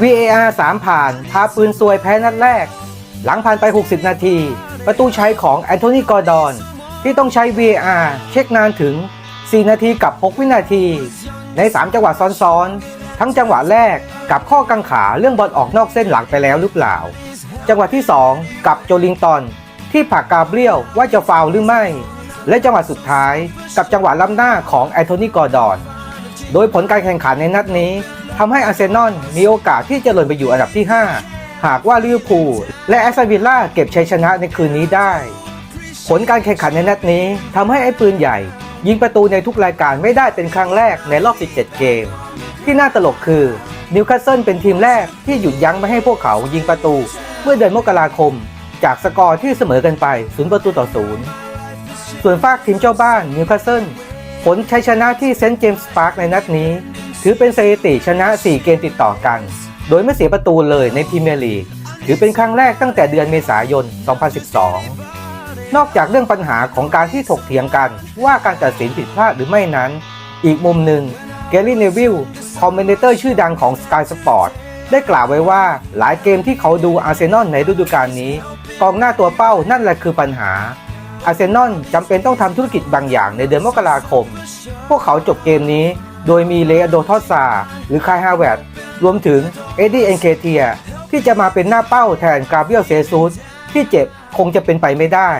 VAR 3 ผ่านพาปืนซวยแพ้นัดแรก หลังผ่านไป 60 นาที ประตูใชัยของแอนโทนีกอร์ดอน ที่ต้องใช้ VAR เช็คนานถึง 4 นาทีกับ 6 วินาที ใน 3 จังหวะซ้อนๆ ทั้งจังหวะแรกกับข้อกังขาเรื่องบอลออกนอกเส้นหลังไปแล้วหรือเปล่า จังหวะที่ 2 กับโจลิงตันที่ผักกาเบรียลว่าจะฟาวหรือไม่ และจังหวะสุดท้ายกับจังหวะล้ำหน้าของแอนโทนีกอร์ดอน โดยผลการแข่งขันในนัดนี้ ทำให้อาร์เซนอลมีโอกาสที่จะหล่นไปอยู่อันดับที่ 5 หากว่าลิเวอร์พูลและแอสตันวิลล่าเก็บชัยชนะในคืนนี้ได้ ผลการแข่งขันในนัดนี้ทำให้ไอ้ปืนใหญ่ ยิงประตูในทุกรายการไม่ได้เป็นครั้งแรกในรอบ 17 เกม ที่น่าตลกคือนิวคาสเซิลเป็นทีมแรกที่หยุดยั้งไม่ให้พวกเขายิงประตู เมื่อเดือนมกราคม จากสกอร์ที่เสมอกันไป 0 ประตูต่อศูนย์ส่วนฝากทีมเจ้าบ้านนิวคาสเซิล ผลชัยชนะที่เซนต์เจมส์พาร์คในนัดนี้ ถือเป็นสถิติชนะ 4 เกมติดต่อกัน โดยไม่เสียประตูเลยในพรีเมียร์ลีก ถือเป็นครั้งแรกตั้งแต่เดือนเมษายน 2012 นอกจากเรื่องปัญหาของการที่ถกเถียงกันว่าการตัดสินผิดพลาดหรือไม่นั้น อีกมุมหนึ่งเกลลี่เนวิลคอมเมนเตอร์ชื่อดังของ Sky Sport ได้กล่าวไว้ว่าหลายเกมที่เขาดูอาร์เซนอลในฤดูกาลนี้กองหน้าตัวเป้านั่นแหละคือปัญหา อาร์เซนอลจำเป็นต้องทำธุรกิจบางอย่างในเดือนมกราคม พวกเขาจบเกมนี้โดยมีเลอโดทอสซาหรือคายฮาเวดรวมถึงเอ็ดดี้เอนเคเทียที่จะมาเป็นหน้าเป้าแทนกาเบียลเซซูสที่เจ็บคงจะเป็นไปไม่ได้